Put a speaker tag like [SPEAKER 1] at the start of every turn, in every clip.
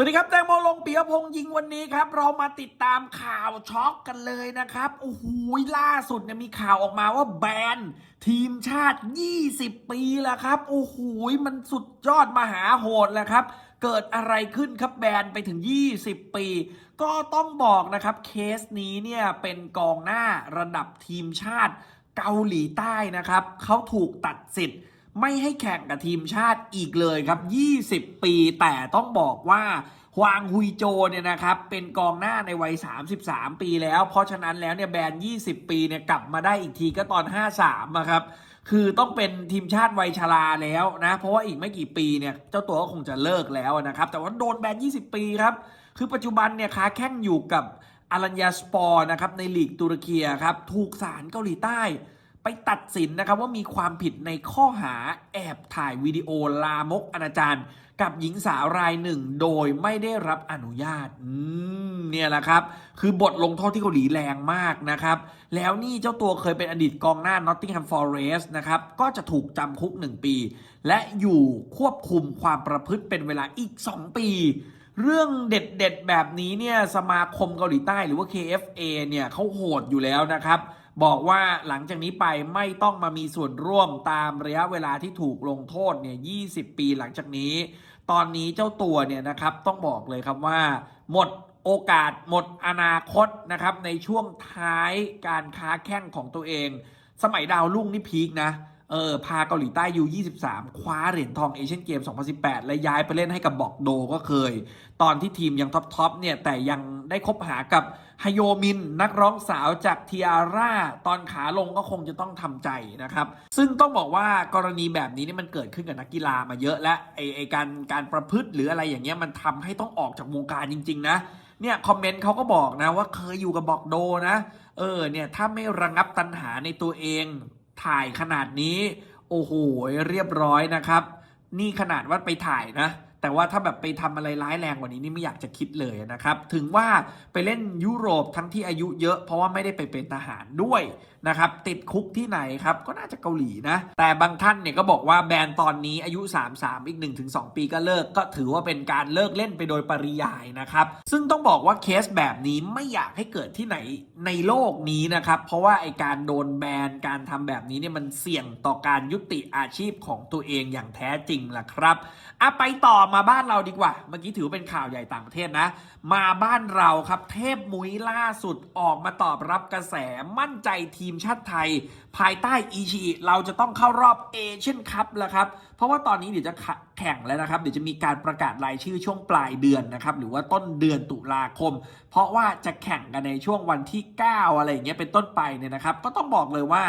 [SPEAKER 1] สวัสดีครับแตงโมลงปียพงษ์ยิงวันนี้ครับ เรามาติดตามข่าวช็อกกันเลยนะครับโอ้โหล่าสุดเนี่ยมีข่าวออกมาว่าแบนทีมชาติ 20 ปีแล้วครับโอ้โหมันสุดยอดมหาโหดแล้วครับ เกิดอะไรขึ้นครับแบนไปถึง 20 ปี ก็ต้องบอกนะครับเคสนี้เนี่ยเป็นกองหน้าระดับทีมชาติเกาหลีใต้นะครับเขาถูกตัดสิทธิ์ ไม่ให้แข่งกับทีมชาติอีกเลยครับ 20 ปีแต่ต้องบอกว่าฮวางฮุยโจเนี่ยนะครับเป็นกองหน้าในวัย 33 ปีแล้ว เพราะฉะนั้นแล้วเนี่ยแบน 20 ปีเนี่ยกลับมาได้อีกทีก็ตอน 53อะครับคือต้องเป็นทีมชาติวัยชราแล้วนะเพราะว่าอีกไม่กี่ปีเนี่ยเจ้าตัวก็คงจะเลิกแล้วนะครับแต่ว่าโดนแบน 20 ปีครับคือปัจจุบันเนี่ยค้าแข่งอยู่กับอารัญญาสปอร์นะครับในลีกตุรกีครับถูกศาลเกาหลีใต้ ไปตัดสินนะครับว่ามีความผิดในข้อหาแอบถ่ายวิดีโอลามกอนาจารกับหญิงสาวรายหนึ่งโดยไม่ได้รับอนุญาตอืมเนี่ยแหละครับ คือบทลงโทษที่เกาหลีแรงมากนะครับ แล้วนี่เจ้าตัวเคยเป็นอดีตกองหน้า Nottingham Forest นะครับ ก็จะถูกจำคุก 1 ปี และอยู่ควบคุมความประพฤติเป็นเวลาอีก 2 ปี เรื่องเด็ดๆ แบบนี้เนี่ย สมาคมเกาหลีใต้หรือว่า KFA เนี่ยเขาโหดอยู่แล้วนะครับ บอกว่าหลังจากนี้ไปไม่ต้องมามีส่วนร่วมตามระยะเวลาที่ถูกลงโทษเนี่ย 20 ปีหลังจากนี้ ตอนนี้เจ้าตัวเนี่ยนะครับต้องบอกเลยครับว่า หมดโอกาสหมดอนาคตนะครับ ในช่วงท้ายการค้าแข่งของตัวเอง สมัยดาวรุ่งนี่พีคนะเออพาเกาหลีใต้ยู23 คว้าเหรียญทองเอเชียนเกม 2018 และย้ายไปเล่นให้กับบอกโดก็เคย ตอนที่ทีมยังท็อปๆเนี่ยแต่ยังได้คบหากับ ฮโยมินนักร้องสาวจากทีอาร่าตอนขาลงก็คงจะต้องทำใจนะครับ ซึ่งต้องบอกว่ากรณีแบบนี้นี่มันเกิดขึ้นกับนักกีฬามาเยอะและไอไอการการประพฤติหรืออะไรอย่างเงี้ยมันทำให้ต้องออกจากวงการจริง ๆ นะเนี่ยคอมเมนต์เขาก็บอกนะว่าเคยอยู่กับบอกโดนะ เออเนี่ยถ้าไม่ระงับตัณหาในตัวเองถ่ายขนาดนี้ โอ้โหเรียบร้อยนะครับ นี่ขนาดว่าไปถ่ายนะ แต่ว่าถ้าแบบไปทำอะไรร้ายแรงกว่านี้นี่ไม่อยากจะคิดเลยนะครับ ถึงว่าไปเล่นยุโรปทั้งที่อายุเยอะ เพราะว่าไม่ได้ไปเป็นทหารด้วยนะครับ ติดคุกที่ไหนครับ ก็น่าจะเกาหลีนะ แต่บางท่านเนี่ยก็บอกว่าแบรนตอนนี้อายุ 33 อีก 1-2 ปีก็เลิก ก็ถือว่าเป็นการเลิกเล่นไปโดยปริยายนะครับ ซึ่งต้องบอกว่าเคสแบบนี้ไม่อยากให้เกิดที่ไหนในโลกนี้นะครับ เพราะว่าไอการโดนแบนการทำแบบนี้เนี่ยมันเสี่ยงต่อการยุติอาชีพของตัวเองอย่างแท้จริงล่ะครับอะไปต่อมาบ้านเราดีกว่า เมื่อกี้ถือว่าเป็นข่าวใหญ่ต่างประเทศนะ มาบ้านเราครับ เทพมุ้ยล่าสุดออกมาตอบรับกระแสมั่นใจทีมชาติไทย ภายใต้อีชีเราจะต้องเข้ารอบเอเชียนคัพแล้วครับ เพราะว่าตอนนี้เดี๋ยวจะแข่งแล้วนะครับ เดี๋ยวจะมีการประกาศรายชื่อช่วงปลายเดือนนะครับ หรือว่าต้นเดือนตุลาคม เพราะว่าจะแข่งกันในช่วงวันที่ 9 อะไรอย่างเงี้ยเป็นต้นไปเนี่ยนะครับ ก็ต้องบอกเลยว่า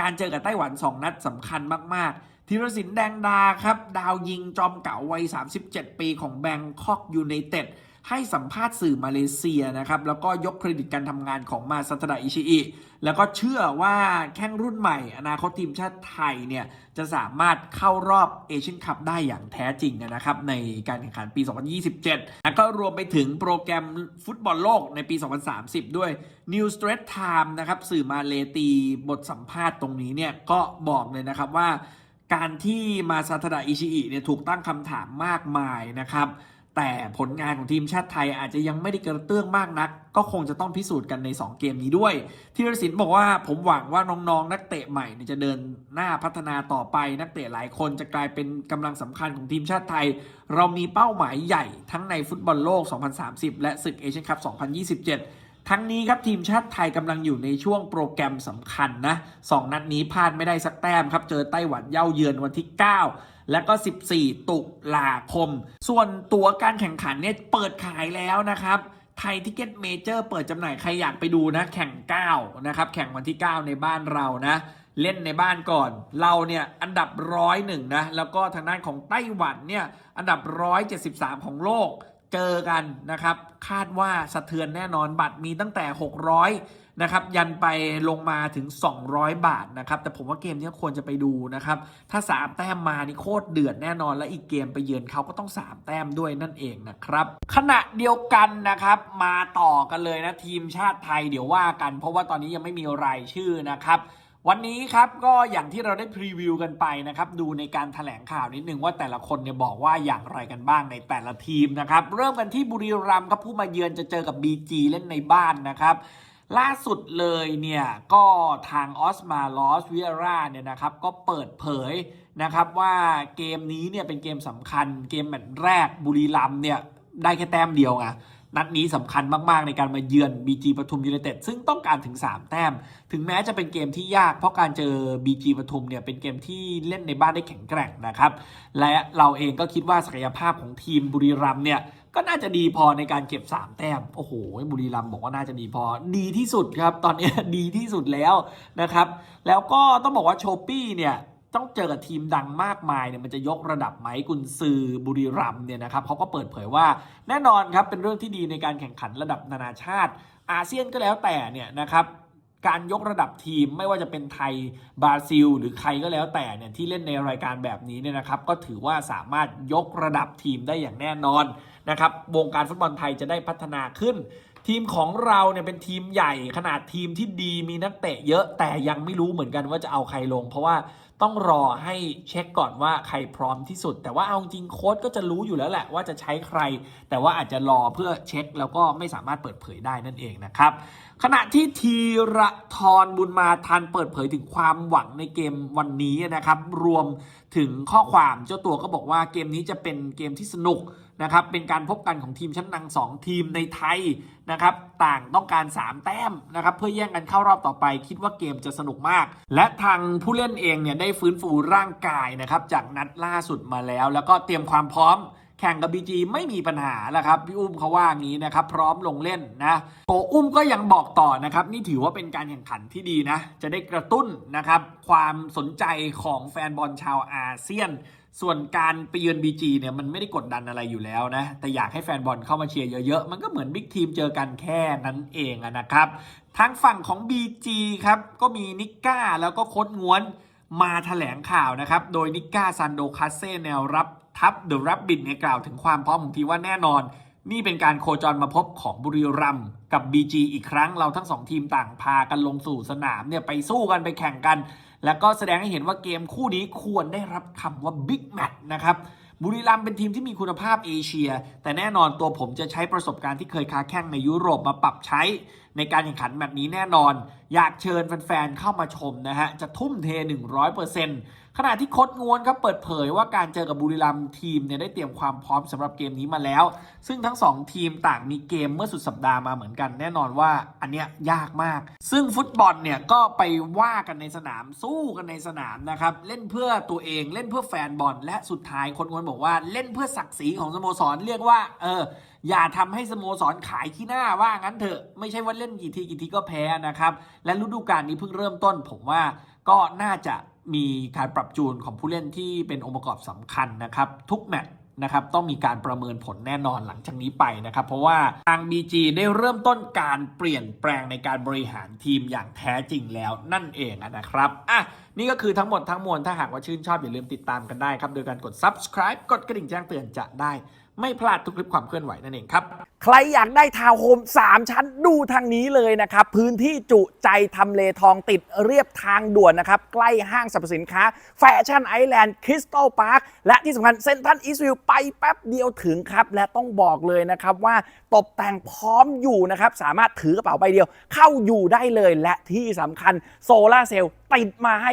[SPEAKER 1] การเจอกับไต้หวัน 2 นัดสำคัญมากๆ ธีรศิลป์แดงดาครับ ดาวยิงจอมเก่าวัย 37 ปีของแบงคอกยูไนเต็ดให้สัมภาษณ์สื่อมาเลเซียนะครับ แล้วก็ยกเครดิตการทำงานของมาซัตดาอิชิอิ แล้วก็เชื่อว่าแข้งรุ่นใหม่ อนาคตทีมชาติไทยเนี่ย จะสามารถเข้ารอบเอเชียนคัพได้อย่างแท้จริงนะครับ ในการแข่งขันปี 2027 แล้วก็รวมไปถึงโปรแกรมฟุตบอลโลกในปี 2030 ด้วย New Straight Time นะครับ สื่อมาเลตีบทสัมภาษณ์ตรงนี้เนี่ยก็บอกเลยนะครับว่า การที่มาซาทดาอิชิอิเนี่ยถูกตั้งคำถามมากมายนะครับ แต่ผลงานของทีมชาติไทยอาจจะยังไม่ได้กระเตื้องมากนัก ก็คงจะต้องพิสูจน์กันใน 2 เกมนี้ด้วยธีรศิลป์บอกว่าผมหวังว่าน้องๆ นักเตะใหม่จะเดินหน้าพัฒนาต่อไปนักเตะหลายคนจะกลายเป็นกำลังสำคัญของทีมชาติไทย เรามีเป้าหมายใหญ่ทั้งในฟุตบอลโลก 2030 และศึกเอเชียนคัพ 2027 ทั้งนี้ครับทีมชาติไทยกำลังอยู่ในช่วงโปรแกรมสำคัญนะสองนัดนี้พลาดไม่ได้สักแต้มครับ เจอไต้หวันเย่าเยือนวันที่ 9 และก็ 14 ตุลาคม ส่วนตัวการแข่งขันเนี่ยเปิดขายแล้วนะครับไทยทิกเก็ตเมเจอร์เปิดจำหน่ายใครอยากไปดูนะ แข่ง 9 นะครับ แข่งวันที่ 9 ในบ้านเรานะ เล่นในบ้านก่อน เราเนี่ยอันดับร้อยหนึ่งนะ แล้วก็ทางด้านของไต้หวันเนี่ยอันดับ 173 ของโลก เจอกันนะครับ คาดว่าสะเทือนแน่นอนบัตรมีตั้งแต่ 600นะครับยันไปลงมาถึง 200 บาทนะครับ แต่ผมว่าเกมนี้ควรจะไปดูนะครับ ถ้า 3 แต้มมานี่โคตรเดือดแน่นอน และอีกเกมไปเยือนเขาก็ต้อง 3 แต้มด้วยนั่นเองนะครับ ขณะเดียวกันนะครับ มาต่อกันเลยนะทีมชาติไทยเดี๋ยวว่ากัน เพราะว่าตอนนี้ยังไม่มีรายชื่อนะครับ วันนี้ครับก็อย่างที่เราได้พรีวิวกันไปนะครับ ดูในการถแถลงข่าวนิดนึงว่าแต่ละคนเนี่ยบอกว่าอย่างไรกันบ้างในแต่ละทีมนะครับ เริ่มกันที่บุรีรัมย์ครับผู้มาเยือนจะเจอกับ BG เล่นในบ้านนะครับล่าสุดเลยเนี่ยก็ทางออสมาลอสวิเอราเนี่ยนะครับก็เปิดเผยนะครับว่าเกมนี้เนี่ยเป็นเกมสำคัญเกมแมตช์แรกบุรีรัมย์เนี่ยได้แค่แต้มเดียวไง นัดนี้สำคัญมาก ๆ ในการมาเยือน BG ปทุมยูไนเต็ดซึ่งต้องการถึง 3 แต้ม ถึงแม้จะเป็นเกมที่ยาก เพราะการเจอ BG ปทุมเนี่ยเป็นเกมที่เล่นในบ้านได้แข็งแกร่งนะครับ และเราเองก็คิดว่าศักยภาพของทีมบุรีรัมเนี่ยก็น่าจะดีพอในการเก็บ 3 แต้ม โอ้โห บุรีรัมบอกว่าน่าจะดีพอ ดีที่สุดครับ ตอนนี้ดีที่สุดแล้วนะครับ แล้วก็ต้องบอกว่าโชปี้เนี่ย ต้องเจอกับทีมดังมากมายเนี่ยมันจะยกระดับไหมกุนซือบุรีรัมเนี่ยนะครับเขาก็เปิดเผยว่าแน่นอนครับเป็นเรื่องที่ดีในการแข่งขันระดับนานาชาติ อาเซียนก็แล้วแต่เนี่ยนะครับการยกระดับทีมไม่ว่าจะเป็นไทยบราซิล หรือใครก็แล้วแต่เนี่ยที่เล่นในรายการแบบนี้เนี่ยนะครับ ก็ถือว่าสามารถยกระดับทีมได้อย่างแน่นอนนะครับวงการฟุตบอลไทยจะได้พัฒนาขึ้น ทีมของเราเนี่ยเป็นทีมใหญ่ขนาดทีมที่ดีมีนักเตะเยอะแต่ยังไม่รู้เหมือนกันว่าจะเอาใครลง เพราะว่า ต้องรอให้เช็คก่อนว่าใครพร้อมที่สุด แต่ว่าเอาจริงโค้ดก็จะรู้อยู่แล้วแหละว่าจะใช้ใคร แต่ว่าอาจจะรอเพื่อเช็คแล้วก็ไม่สามารถเปิดเผยได้นั่นเองนะครับ ขณะที่ทีระทรบุญมาทันเปิดเผยถึงความหวังในเกมวันนี้นะครับ รวมถึงข้อความเจ้าตัวก็บอกว่าเกมนี้จะเป็นเกมที่สนุก นะครับเป็นการพบกันของทีมชั้นนำสองทีมในไทยนะครับต่างต้องการ 3 แต้มนะครับเพื่อแย่งกันเข้ารอบต่อไปคิดว่าเกมจะสนุกมาก และทางผู้เล่นเองเนี่ยได้ฟื้นฟูร่างกายนะครับจากนัดล่าสุดมาแล้ว แล้วก็เตรียมความพร้อม แข่งกับ BG ไม่มีปัญหาแล้วครับพี่อุ้มเขาว่างี้นะครับพร้อมลงเล่นนะโกอุ้มก็ยังบอกต่อนะครับนี่ถือว่าเป็นการแข่งขันที่ดีนะ จะได้กระตุ้นนะครับความสนใจของแฟนบอลชาวอาเซียน ส่วนการไปเยือน BG เนี่ยมันไม่ได้กดดันอะไรอยู่แล้วนะแต่อยากให้แฟนบอลเข้ามาเชียร์เยอะๆ มันก็เหมือนบิ๊กทีมเจอกันแค่นั้นเองนะครับทางฝั่งของ BG ครับก็มีนิก้าแล้วก็โค้ดง้วนมาถแถลงข่าวนะครับ โดยนิก้าซันโดคาเซ่แนวรับ ทัพเดอะรับบินเนี่ยกล่าวถึงความพร้อมของทีมว่าแน่นอน นี่เป็นการโคจรมาพบของบุรีรัมย์กับ BG อีกครั้งเราทั้งสองทีมต่างพากันลงสู่สนามเนี่ยไปสู้กันไปแข่งกัน แล้วก็แสดงให้เห็นว่าเกมคู่นี้ควรได้รับคำว่าบิ๊กแมตช์นะครับบุรีรัมย์เป็นทีมที่มีคุณภาพเอเชีย แต่แน่นอนตัวผมจะใช้ประสบการณ์ที่เคยค้าแข่งในยุโรปมาปรับใช้ ในการแข่งขันแบบนี้แน่นอน อยากเชิญแฟนๆเข้ามาชมนะฮะ จะทุ่มเท 100%ขณะที่โค้ดงวนครับเปิดเผยว่าการเจอกับบุรีรัมย์ทีมเนี่ยได้เตรียมความพร้อมสำหรับเกมนี้มาแล้ว ซึ่งทั้งสองทีมต่างมีเกมเมื่อสุดสัปดาห์มาเหมือนกันแน่นอนว่าอันเนี้ยยากมาก ซึ่งฟุตบอลเนี่ยก็ไปว่ากันในสนามสู้กันในสนามนะครับเล่นเพื่อตัวเองเล่นเพื่อแฟนบอลและสุดท้ายคนงวนบอกว่าเล่นเพื่อศักดิ์ศรีของสโมสรเรียกว่าเออ อย่าทำให้สโมสรขายที่หน้าว่างั้นเถอะ ไม่ใช่ว่าเล่นกี่ทีกี่ทีก็แพ้นะครับ และฤดูกาลนี้เพิ่งเริ่มต้น ผมว่าก็น่าจะมีการปรับจูนของผู้เล่นที่เป็นองค์ประกอบสำคัญนะครับ ทุกแมตช์นะครับต้องมีการประเมินผลแน่นอนหลังจากนี้ไปนะครับ เพราะว่าทาง BG ได้เริ่มต้นการเปลี่ยนแปลงในการบริหารทีมอย่างแท้จริงแล้วนั่นเองนะครับอะ นี่ก็คือทั้งหมดทั้งมวลถ้าหากว่าชื่นชอบอย่าลืมติดตามกันได้ครับ โดยการกด subscribe กดกระดิ่งแจ้งเตือนจะได้ ไม่พลาดทุกคลิปความเคลื่อนไหวนั่นเองครับ
[SPEAKER 2] ใครอยากได้ทาวน์โฮม3 ชั้นดูทางนี้เลยนะครับ พื้นที่จุใจทำเลทองติดเรียบทางด่วนนะครับ ใกล้ห้างสรรพสินค้า แฟชั่นไอแลนด์คริสตัลพาร์คและที่สำคัญเซ็นทรัลอีสต์วิวไปแป๊บเดียวถึงครับ และต้องบอกเลยนะครับว่าตกแต่งพร้อมอยู่นะครับ สามารถถือกระเป๋าใบเดียวเข้าอยู่ได้เลยและที่สำคัญโซลาเซลล์ติดมาให้